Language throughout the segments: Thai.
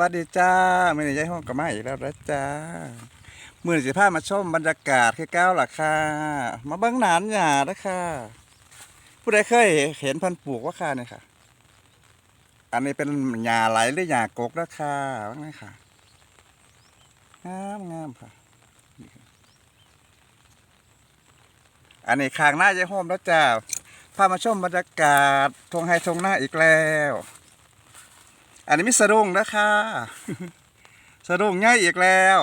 วัสดีจ้ามื่อนี้ยายห้องกับมาอีกแล้วนะจ้ามื่อนี้สิพามาชมบรรยากาศคือเก้าล่ะค่ะ มาเบิ้งหนานหยานะค่ะ ผู้ใดเคยเห็นพันปลูกว่าค่ะเนี่ยค่ะ อันนี้เป็นหญ้าไหลหรือหญ้ากกนะค่ะว่าไงค่ะงามงามค่ะ อันนี้ข้างหน้าย้ายห้อมแล้วจ้าพามาชมบรรยากาศทงไฮทงหน้าอีกแล้ว อันนี้มิสะดุ้งนะคะสะดุ้งง่ายอีกแล้ว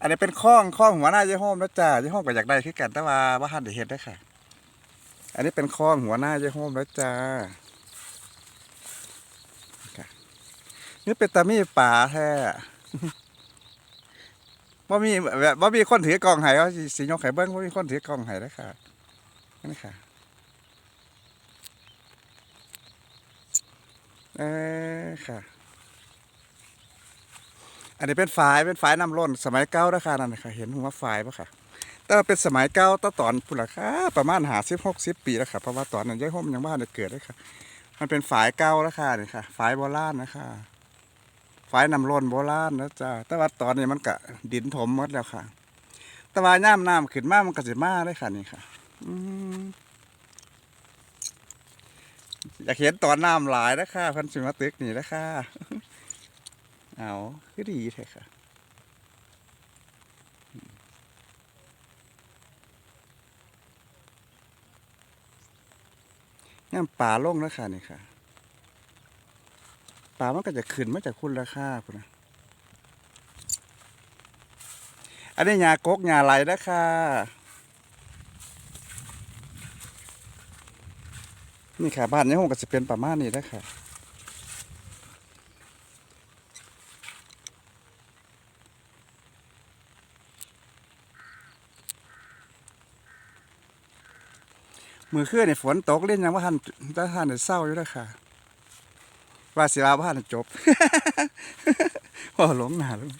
อันนี้เป็นข้องข้องหัวหน้าเยี่ห้อมแล้วจ้าเยี่ห้อมก็อยากได้คือกันแต่ว่าว่าหันได้เห็นได้ค่ะ อันนี้เป็นข้องหัวหน้าเยี่ห้อมแล้วจ้าค่ะนี่เป็นตามีป่าแท้ว่ามีแบบว่ามีคนถือกล่องไห้เขาสิสิยกไห้เบิ้งว่ามีคนถือกล่องไห้แล้วค่ะนี่ค่ะ อค่ะ อันนี้เป็นฝายเป็นฝายน้ำล้นสมัยเก่าราคานั่นนะคะเห็นหัวฝายปะค่ะ แต่ว่าเป็นสมัยเก่าตั้งตอนพุ่นราคาประมาณหาสิบหกสิบปีแล้วค่ะเพราะว่าตอนนั้นยายห่มยังบ้านเกิดเลยค่ะ มันเป็นฝายเก่าราคาเนี่ยค่ะฝายโบราณนะคะฝายน้ำล้นโบราณนะจ๊ะแต่ว่าตอนนี้มันกะดินถมหมดแล้วค่ะ แต่ว่าย่ามน้ำขึ้นมามันก็จะมาเลยค่ะนี่ค่ะ อืม อยากเห็นตอนน้ำหลายนะค่ะพันสิมาตึกนี่นะค่ะเอาคือดีแท้ค่ะย่ำป่าลงแล้วค่ะนี่ค่ะป่ามันก็จะขึ้นมาจากคุณราคาคุณนะอันนี้ยากกยาไหลนะค่ะ นี่ค่ะบ้านนี้ผมก็จะเป็นประมาณนี้นะค่ะมือเคลื่อนในฝนตกเล่นยังว่าท่านว่าท่านได้เศร้าอยู่แล้วค่ะ ว่าสิว่าว่าท่านจบว่าหลงหนาลง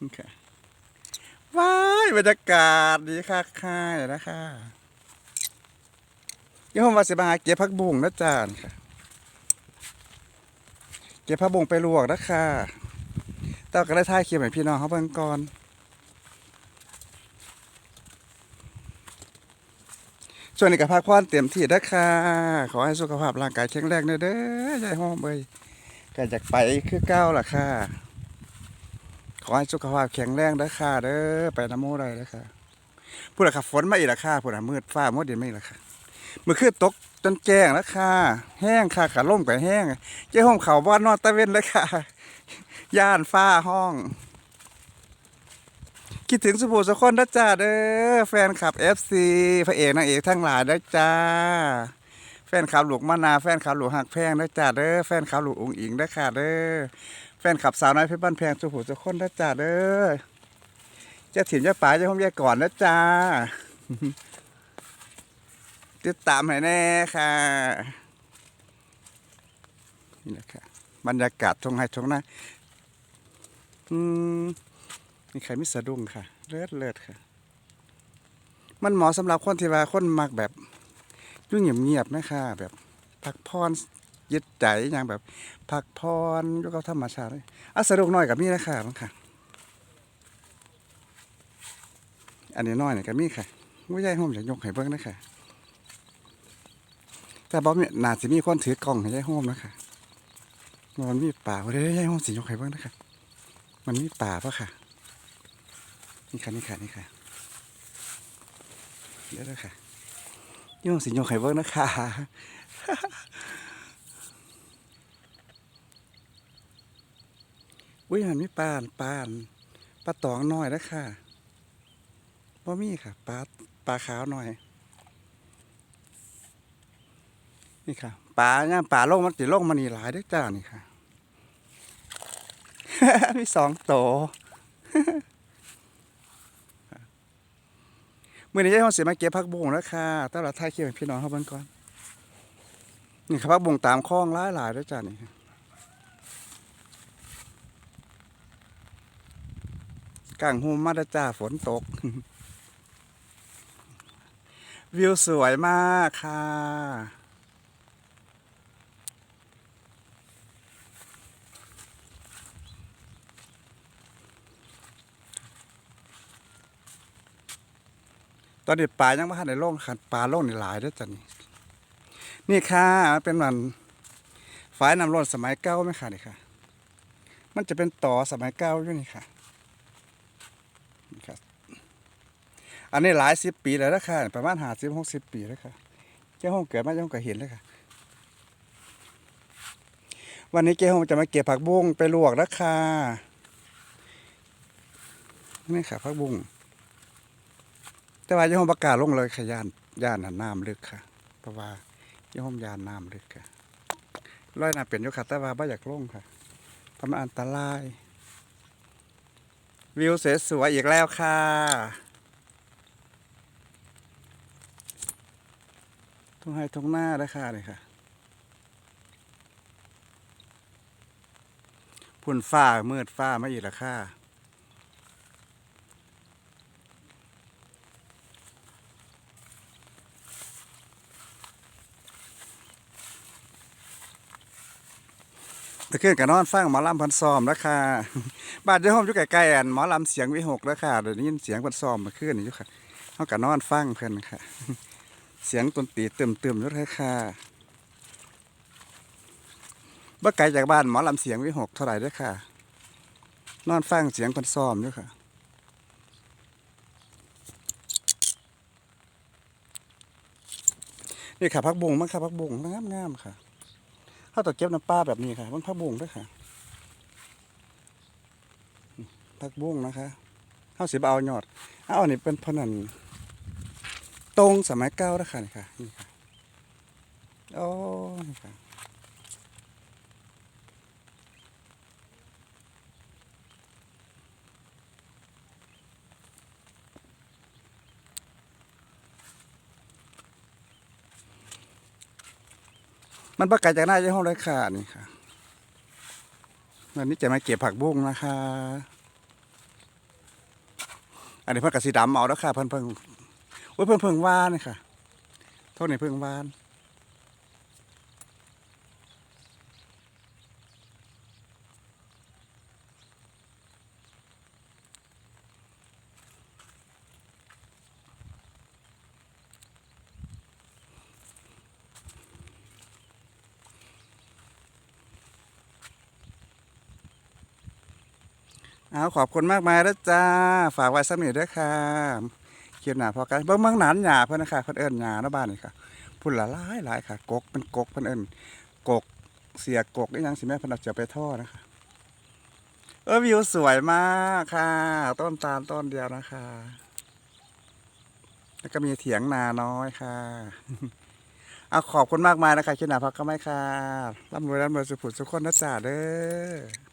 นี่ค่ะว้ายบรรยากาศดีค่ะค่ะนะคะ ยวผมว่าสิมาหาเก็บผักบุ้งนะจานค่ะ เก็บผักบุ้งไปลวกนะค่ะแต่ก็ได้ท่ายเคียมให้พี่น้องเขาเบิ่งก่อนช่วงนี้ก็พักผ่อนเต็มที่นะค่ะ ขอให้สุขภาพร่างกายแข็งแรงเด้อเด้อยายหอมเอ้ยก็อยากไปคือเก้าล่ะค่ะ ขอให้สุขภาพแข็งแรงนะค่ะเด้อไปน้ำมูได้นะค่ะพูดละค่ะฝนมาอีกละค่ะพูดละมืดฟ้ามืดเดียวไม่ละค่ะ มื่อคืนตกจนแจ้งแล้วค่ะ แห้งค่ะขาล่มกับแห้งเจ้าห้องเขาบ้านนอนตะเวนเลยค่ะ ย่านฟ้าห้อง คิดถึงสุภูสกคนนะจ้าเด้อแฟนคลับ FC พระเอกนางเอกทั้งหลายนะจ้า แฟนคลับหลวงมานา แฟนคลับหลวงหักแพงนะจ้าเด้อแฟนคลับหลวงองค์อิงนะค่ะเด้อแฟนคลับสาวน้อยเพชรบ้านแพงสุภูสกคนนะจ้าเด้อเจะถิ่นเจะป่าเจะห้องแยกก่อนนะจ้า ติดตามให้แน่ค่ะ นี่แหละค่ะ บรรยากาศทงไฮทงนาอืมนี่ใครไม่สะดุ้งค่ะ เลิศเลิศค่ะ มันเหมาะสำหรับคนที่ว่าคนมักแบบยุ่งเงียบๆนะคะแบบพักพรยึดใจอย่างแบบพักพรอยู่กับธรรมชาติอะสะดุ้งน้อยกับมี่นะคะมั้งค่ะ อันนี้น้อยเนี่ยกับมี่ค่ะว่ใหญ่ห้อมอยากยกให้เบิ่งนะคะ แต่บ่มีน่าสิมีคนถือกล่องให้ยายโฮมนะคะมันมีป่าบ่ได้ยายโฮมสิยกให้เบิ่งนะคะมันมีป่าปะค่ะ นี่ค่ะนี่ค่ะนี่ค่ะเดี๋ยวนะค่ะยายโฮมสิยกให้เบิ่งนะคะอุ้ยมันมีปลาปลาปลาตองน้อยนะค่ะบ่มีค่ะปลาปลาขาวหน่อย นี่ค่ะปลาเนี่ยปลาลงมันจะลงมานี่หลายด้อจ้านี่ค่ะ มีสองโตวมื่อนี้ยายห้องเสียมาเก็บผักบุ้งแล้วค่ะตั้งแต่ท้ายเคียวให้พี่น้องเขาบิ่งก่อน นี่ค่ะผักบุ้งตามคลองหลายหลายด้อจ้านี่ค่ะกลางหูมาดจ้าฝนตก วิวสวยมากค่ะ ตอนนี้ปลายังไม่ทันได้ลงค่ะปลาลงนี่หลายด้วยจ้ะนี่นี่ค่ะเป็นมันฝายน้ำร้อนสมัยเก่าไหมค่ะนี่ค่ะ มันจะเป็นต่อสมัยเก่าอยู่นี่ค่ะนี่ค่ะอันนี้หลายสิบปีแล้วนะค่ะประมาณหาสิบหกสิบปีแล้วค่ะเจ้าห้องเกิดมาเจ้าห้องก็เห็นเลยค่ะ วันนี้เจ้าห้องจะมาเก็บผักบุ้งไปลวกนะค่ะนี่ค่ะผักบุ้ง แต่ว่าเจ้องประกาศลงเลยค่ะย่านย่านน้ำลึกค่ะ เพราะว่าเจ้องยานน้ำลึกค่ะร้อยน้ำเป็นอยู่ค่ะแต่ว่าไม่อยากลงค่ะเพราะมันอันตราย วิวสวยๆอีกแล้วค่ะทุ่งไห้ทุ่งหน้าราคาเลยค่ะพุ่นฟ้ามืดฟ้ามาอีกราคา ตะขึ้นกับนอนฟังหมอลำพันซ้อมราคาบ้านเจ้าห้องอยู่ใกล้ๆอันหมอลำเสียงวิหกราคาเดี๋ยวนี้ยินเสียงพันซ้อมมาขึ้นอยู่ค่ะเขากับนอนฟังเพิ่นค่ะ เสียงดนตีเติมเติมๆอยู่เลยค่ะบ่ไกลจากบ้านหมอลำเสียงวิหกเท่าไหร่ด้วยค่ะ นอนฟังเสียงคนซ้อมอยู่ค่ะนี่ค่ะพักบุงมั้งค่ะพักบุงงามงามๆค่ะ ถ้าต้อเก็บน้ำปลาแบบนี้ค่ะมันพักบุงด้วยค่ะพักบุงนะคะเขาสิบเอายอดเอาอันนี้เป็นพนันตรงสมัยเก่าแล้วค่ะนี่ค่ะนี่ค่ะโอ้นี่ค่ะ มันประกาศจากหน้าเจ้าห้องเลยค่ะนี่ค่ะวันนี้จะมาเก็บผักบุ้งนะคะ อันนี้พิ่นกระสีดำเอาแล้วค่ะเพิ่นเพิ่งโอ้ยเพิ่งเพิ่งวานนี่ค่ะเท่านี้เพิ่งวาน เอาขอบคุณมากมายแล้วจ้า ฝากไว้สักหน่อยด้วยค่ะเขียนหนาพอกันเบิ่งเบิ่งหนานหยาเพิ่อนนะคะเพิ่นเอิ้นหยาเนาบ้านนี่ค่ะพุ่นละลายหลายค่ะ กกเป็นกกเพิ่นเอิ้นกกเสียกกได้ยังสิแม่พนเอาจะไปท่อนะคะ เออวิวสวยมากค่ะ ต้นตาลต้นเดียวนะคะ แล้วก็มีเถียงนาน้อยค่ะเอาขอบคุณมากมายนะคะเขียนหนาพักก็ไม่ค่ะร่ำรวยร่ำรวยสุขสุขคนนะจ๊ะเด้อ